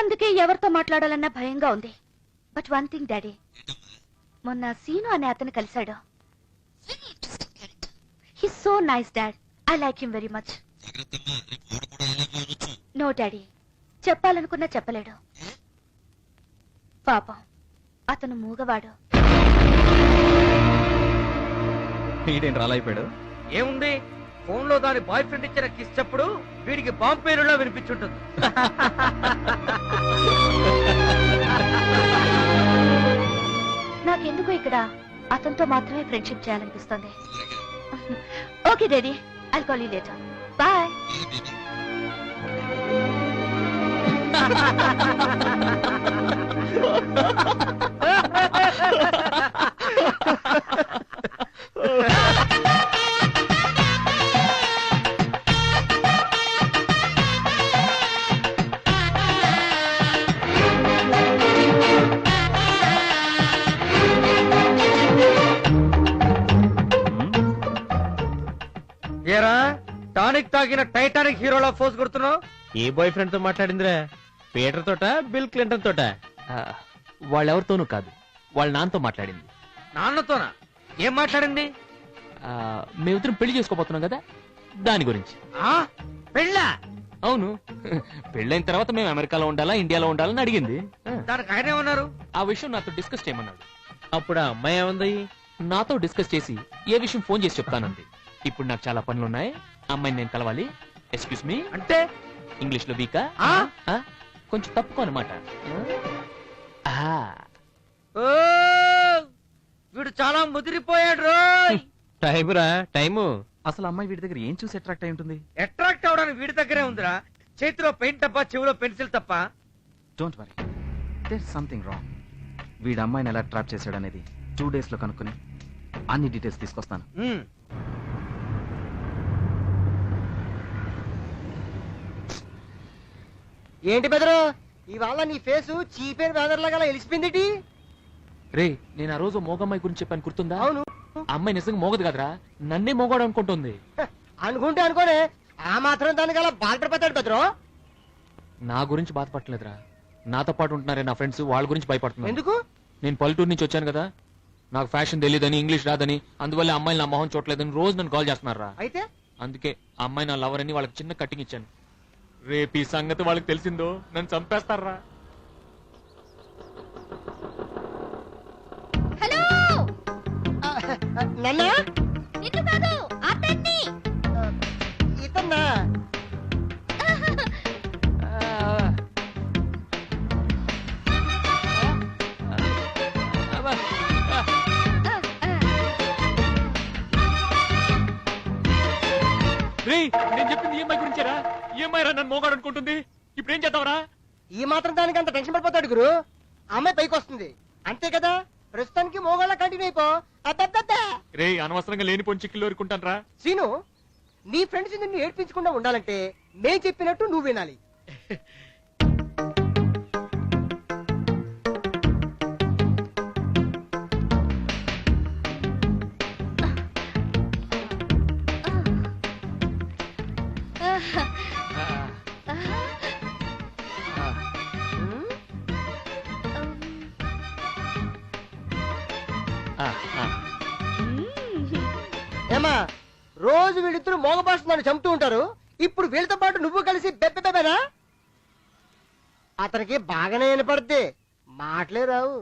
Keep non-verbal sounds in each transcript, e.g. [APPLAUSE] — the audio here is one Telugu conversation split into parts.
అందుకే ఎవరితో మాట్లాడాలన్నా భయంగా ఉంది. బట్ వన్ థింగ్ డాడీ మొన్న సీను అనే అతను కలిశాడు. Very interesting character he so nice dad I like him very much no daddy చెప్పాలనుకున్నా చెప్పలేడు. పాపం. అతను మూగవాడు. వీడేంటి రాలా అయిపోయాడు ఏముంది? ఫోన్లో దాని బాయ్ ఫ్రెండ్ ఇచ్చిన కిస్ చెప్పుడు వీడికి బాంబ్ పేరులో వినిపించుంటుంది. నాకెందుకు ఇక్కడ అతనితో మాత్రమే ఫ్రెండ్షిప్ చేయాలనిపిస్తుంది. Okay daddy I call you later bye ఏరా టానిక్ తాగిన టైటానిక్ హీరోలా ఫోజ్ కొడుతున్నావు? ఏ బాయ్ ఫ్రెండ్తో మాట్లాడిందిరా. పీటర్ తోట బిల్ క్లింటన్ తోట? వాళ్ళెవరితోనూ కాదు. వాళ్ళ నాన్నతో మాట్లాడింది. నాన్నతోనా? ఏం మాట్లాడింది? ఆ, మేమిద్దరం పెళ్ళి చేసుకోబోతున్నాం కదా? దాని గురించి. ఆ? పెళ్ళా? అవును. [LAUGHS] పెళ్ళైన తర్వాత మేము అమెరికాలో ఉండాలా ఇండియాలో ఉండాలని అడిగింది. ఆ, దానికి ఆయన ఏమన్నారు? ఆ విషయం నాతో డిస్కస్ చేయమన్నాడు. అప్పుడు ఆ అమ్మాయి ఏముంది? నాతో డిస్కస్ చేసి ఏ విషయం ఫోన్ చేసి చెప్తానంది. ఇప్పుడు నాకు చాలా పనులు ఉన్నాయి అమ్మాయిని నేను కలవాలి. ఎక్స్క్యూజ్ మీ అంటే? ఇంగ్లీష్లో వీకా? ఆ? కొంచెం తప్పుకో అనమాట ఓ! వీడు చాలా ముదిరిపోయాడు రోయ్! టైం రా టైము. అసలు అమ్మాయి వీడి దగ్గర ఏం చూసి అట్రాక్ట్ అయి ఉంటుంది? అట్రాక్ట్ అవడానికి వీడి దగ్గరే ఉందిరా. చేతిలో పెయింట్ తప్ప చెవిలో పెన్సిల్ తప్ప. Don't worry there something wrong వీడి అమ్మాయిని ఎలా ట్రాప్ చేశాడు అనేది టూ డేస్లో కనుక్కొని అన్ని డీటెయిల్స్ తీసుకొస్తాను. ఉమ్. ఏంటి బెదరు? ఇవాళ నీ ఫేసు చీపేరు బెదర్ లాగా ఎలిసిపోయింది రే నేను ఆ రోజు మోగమ్మాయి గురించి చెప్పాను గుర్తుందా? అవును. ఆ అమ్మాయి నిజంగా మోగదు కదరా? నన్నే మోగాడు అనుకుంటుంది. హ, అనుకుంటే అనుకోనే ఆ మాత్రం దానికి అలా బాధపడిపోతాడు బెదరు. నా గురించి బాధపడలేదురా నాతో పాటు ఉంటున్నారే నా ఫ్రెండ్స్ వాళ్ళ గురించి భయపడుతున్నారు ఎందుకు? నేను పల్లెటూరు నుంచి వచ్చాను కదా. నాకు ఫ్యాషన్ తెలియదని ఇంగ్లీష్ రాదని అందువల్ల అమ్మాయిలు నా మొహం చూడలేదని రోజు నన్ను కాల్ చేస్తున్నారా? అయితే? అందుకే ఆ అమ్మాయి నా లవర్ అని వాళ్ళకి చిన్న కట్టింగ్ ఇచ్చాను. రేపు ఈ సంగతి వాళ్ళకి తెలిసిందో నన్ను చంపేస్తారా? హలో! నన్న? నిన్ను కాదు అతన్ని. ఇతన్నా? ఈఎంఐ రా నన్ను మోగాడు అనుకుంటుంది? ఇప్పుడు ఏం చేద్దాంరా? ఈ మాత్రం దానికి అంత టెన్షన్ పడిపోతాడు గురు. అమ్మాయి పైకి వస్తుంది. అంతే కదా? ప్రస్తుతానికి మోగాళ్ళ కంటిన్యూ అయిపో. రే అనవసరంగా లేని పొని చిక్కులు ఊరుకుంటాను రా సీను నీ ఫ్రెండ్స్ నిన్ను ఏడ్పించకుండా ఉండాలంటే మేం చెప్పినట్టు నువ్వు వినాలి. [LAUGHS] ఏమా రోజు వీళ్ళిద్దరు మోగబాసు నన్ను చంపుతూ ఉంటారు. ఇప్పుడు వీళ్ళతో పాటు నువ్వు కలిసి బెబ్బెబెబేనా అతనికి బాగానే వినపడుద్ది. మాటలే రావు.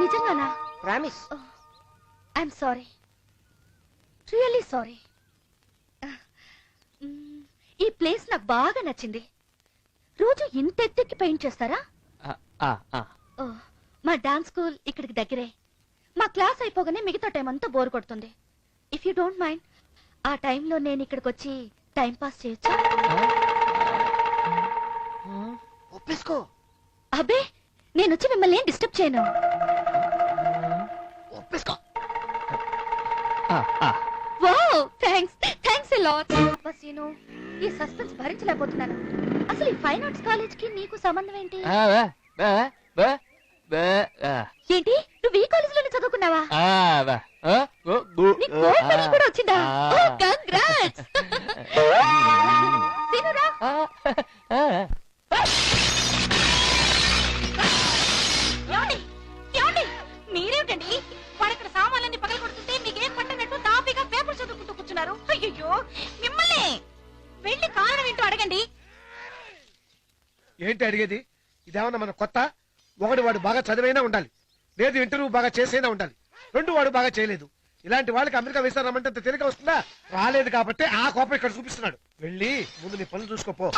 నిజంగానా? Promise I'm sorry really sorry ఈ ప్లేస్ నాకు బాగా నచ్చింది. రోజు ఇంత ఎత్తెక్కి పెయింట్ చేస్తారా? ఓ, మా డాన్స్ స్కూల్ ఇక్కడికి దగ్గరే. మా క్లాస్ అయిపోగానే మిగతా టైం అంతా బోర్ కొడుతుంది. ఇఫ్ యూ డోంట్ మైండ్ ఆ టైంలో నేను ఇక్కడికి వచ్చి టైం పాస్ చేయొచ్చు? ఒప్పేసుకో. అబ్బే నేను వచ్చి మిమ్మల్ని ఏం డిస్టర్బ్ చేయను. ఒప్పేసుకో. థ్యాంక్స్ లాట్ బస్ నేను ఈ సస్పెన్స్ భరించలేకపోతున్నాను. అసలు ఈ ఫైన్ ఆర్ట్స్ కాలేజ్కి నీకు సంబంధం ఏంటి? ఏంటి? నువ్వు ఈ కాలేజ్లోనే చదువుకున్నావా నీకు కూడా వచ్చిందా? ఓ కంగ్రాట్స్ సీనురా [LAUGHS] ఏంటి అడిగేది? ఇదేమన్నా మన కొత్త? ఒకటి వాడు బాగా చదివైనా ఉండాలి. లేదు ఇంటర్వ్యూ బాగా చేసైనా ఉండాలి. రెండు వాడు బాగా చేయలేదు. ఇలాంటి వాళ్ళకి అమెరికా వీసా రమ్మంటే అంత తేలిక వస్తుందా? రాలేదు కాబట్టి ఆ కోపం ఇక్కడ చూపిస్తున్నాడు. వెళ్ళి ముందు నీ పనులు చూసుకోపో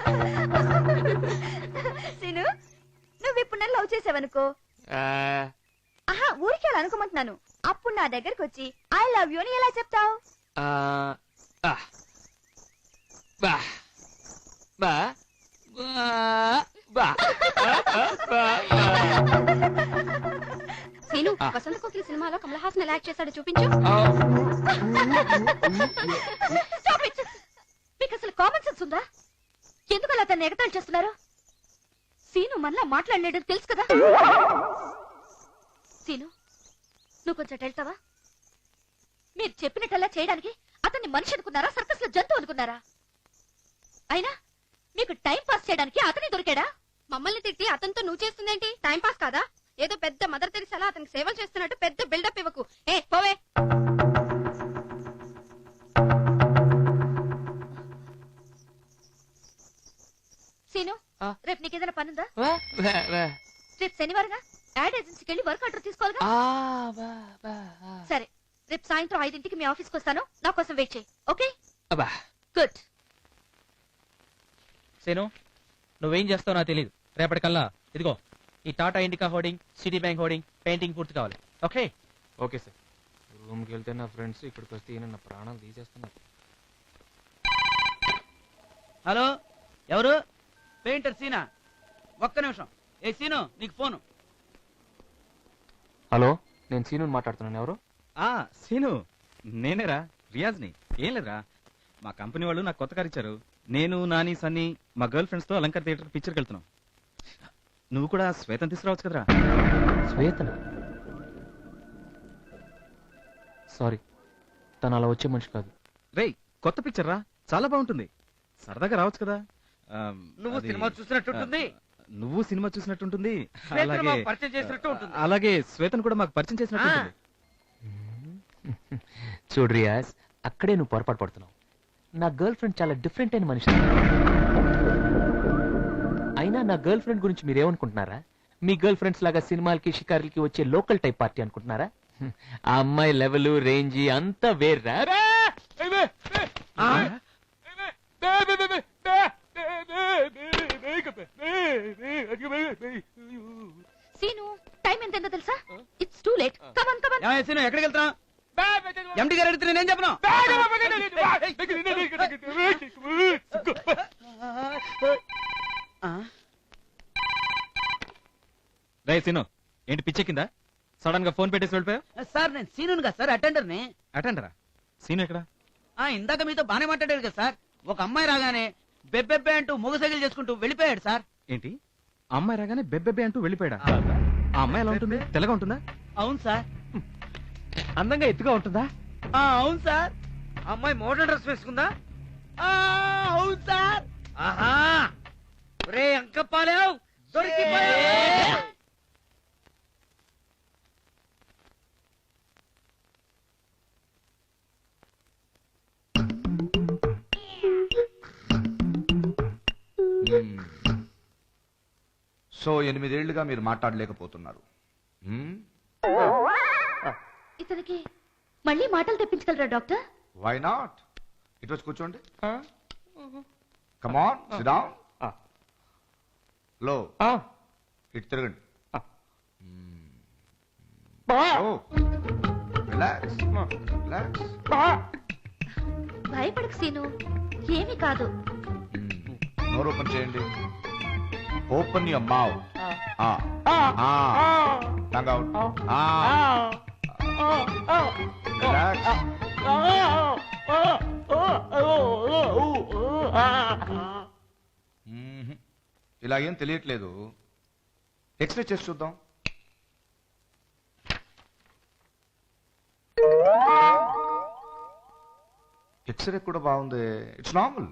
నన్ను [LAUGHS] [LAUGHS] [LAUGHS] లవ్ చేసావనుకో ఆహా ఊరికి అలా అనుకోమంటున్నాను. అప్పుడు నా దగ్గరకు వచ్చి ఐ లవ్ యూ అని ఎలా చెప్తావు? బా. బా. బా. బా. సీను వసంత కోకిల సినిమాలో కమల్ హాసన్ ఎలా యాక్ట్ చేశాడో చూపించు. it! మీకు అసలు కామన్ సెన్స్ ఉందా? ఎందుకు అలా తను ఎగతాళి చేస్తున్నారు? సీను మళ్ళా మాట్లాడలేడు తెలుసు కదా? సీను నువ్వు కొంచెం వెళ్తావా మీరు చెప్పినట్టల్లా చేయడానికి అతన్ని మనిషి అనుకున్నారా సర్కస్లో జంతువు అనుకున్నారా? అయినా మీకు టైం పాస్ చేయడానికి అతనే దొరికాడా? మమ్మల్ని తిట్టి అతనితో నువ్వు చేస్తుందేంటి? టైం పాస్ కాదా? ఏదో పెద్ద మదర్ తెలిసేలా అతనికి సేవలు చేస్తున్నట్టు పెద్ద బిల్డప్ ఇవ్వకు. ఏ పోవే. సీను ఆ. రేపు నీకేదైనా పనుందా? వా వా వా. రేపు శనివారంగా యాడ్ ఏజెన్సీకి వెళ్ళి వర్క్ ఆర్డర్ తీసుకోవాలిగా? ఆ సరే రేపు సాయంత్రం ఐదింటికి మీ ఆఫీస్కి వస్తాను. నా కోసం వెయిట్ చేయి ఓకే? అబ్బా. గుడ్. సేను నువ్వేం చేస్తావు నాకు తెలియదు రేపటికల్లా ఇదిగో ఈ Tata Indica hoarding Citibank hoarding painting పూర్తి కావాలి. ఓకే? Okay sir. రూమ్కి వెళ్తే నా ఫ్రెండ్స్ ఇక్కడికి వస్తే ఈయన నా ప్రాణాలు తీసేస్తున్నారు. హలో ఎవరు? పెయింటర్ సీనా ఒక్క నిమిషం. ఏ సీను నీకు ఫోను. హలో నేను సీను మాట్లాడుతున్నాను. ఎవరు? ఆ సీను. నేనేరా రియాజ్ని. ఏం లేదురా. మా కంపెనీ వాళ్ళు నాకు కొత్త కారు ఇచ్చారు నేను నాని సన్నీ మా గర్ల్ ఫ్రెండ్స్తో అలంకార్ థియేటర్ పిక్చర్కి వెళ్తున్నాం. నువ్వు కూడా శ్వేతం తీసుకురావచ్చు కదరా? శ్వేతన? సారీ తను అలా వచ్చే మనిషి కాదు. రేయ్ కొత్త పిక్చర్ రా చాలా బాగుంటుంది. సరదాగా రావచ్చు కదా? నువ్వు సినిమా చూసినట్టుంటుంది. నువ్వు సినిమా చూసినట్టుంటుంది. అలాగే పరిచయం చేసినట్టు ఉంటుంది. అలాగే శ్వేతను కూడా మాకు పరిచయం చేసినట్టుంటుంది. చూడు రియాజ్ అక్కడే నువ్వు పొరపాటు పడుతున్నావు. నా గర్ల్ ఫ్రెండ్ చాలా డిఫరెంట్ అయిన మనిషి. అయినా నా గర్ల్ ఫ్రెండ్ గురించి మీరేమనుకుంటున్నారా? మీ గర్ల్ ఫ్రెండ్స్ లాగా సినిమాలకి షికారులకి వచ్చే లోకల్ టైప్ పార్టీ అనుకుంటున్నారా. ఆ అమ్మాయి లెవెల్ రేంజ్ అంతా వేర్రా. సీను టైం ఎంతైందో తెలుసా it's too late come on come on Seenu ఎక్కడికి వెళ్తున్నావు ఎండి గారు అడిగితే నేనేం చెప్పను రే సీను ఏంటి పిచ్చే కింద సడన్గా ఫోన్ పెట్టేసి వెళ్ళిపోయావు సార్ నేను సీను కదా సార్ అటెండర్ని అటెండరా సీను ఎక్కడ ఆ ఇందాక మీతో బానే మాట్లాడాడు కదా సార్ ఒక అమ్మాయి రాగానే బెబ్బెబ్బే అంటూ మొగసైకిల్ చేసుకుంటూ వెళ్ళిపోయాడు సార్. ఏంటి? అమ్మాయి రాగానే బెబ్బెబ్బే అంటూ వెళ్ళిపోయాడా? ఆ అమ్మాయి ఎలా ఉంటుంది? తెల్లగా ఉంటుందా? అవును సార్. అందంగా ఎత్తుగా ఉంటుందా? ఆ అవును సార్. అమ్మాయి మోడర్న్ డ్రెస్ వేసుకుందా? ఆ అవును సార్. ఆహా. రే అంకప్పాలేవ్ దొరికిపోయావు. సో ఎనిమిదేళ్ళుగా మీరు మాట్లాడలేకపోతున్నారు? ఇతనికి మళ్ళీ మాటలు తెప్పించగలరా డాక్టర్? వై నాట్ ఇటు వచ్చి కూర్చోండి. కమాన్ సిడౌన్లో ఇటు తిరగండి. రిలాక్స్ భయపడకు సీను. ఏమీ కాదు. నోరు ఓపెన్ చేయండి. Open your mouth tongue out relax ఇలా ఏం తెలియట్లేదు ఎక్స్రే చేసి చూద్దాం ఎక్స్రే కూడా బాగుంది ఇట్స్ నార్మల్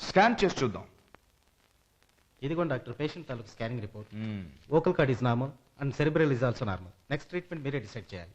స్కాన్ చేసి చూద్దాం ఇదిగోండి డాక్టర్ పేషెంట్ తాలూకు scanning report. Vocal cord is normal and cerebral is also normal. Next treatment మీరే డిసైడ్ చేయాలి.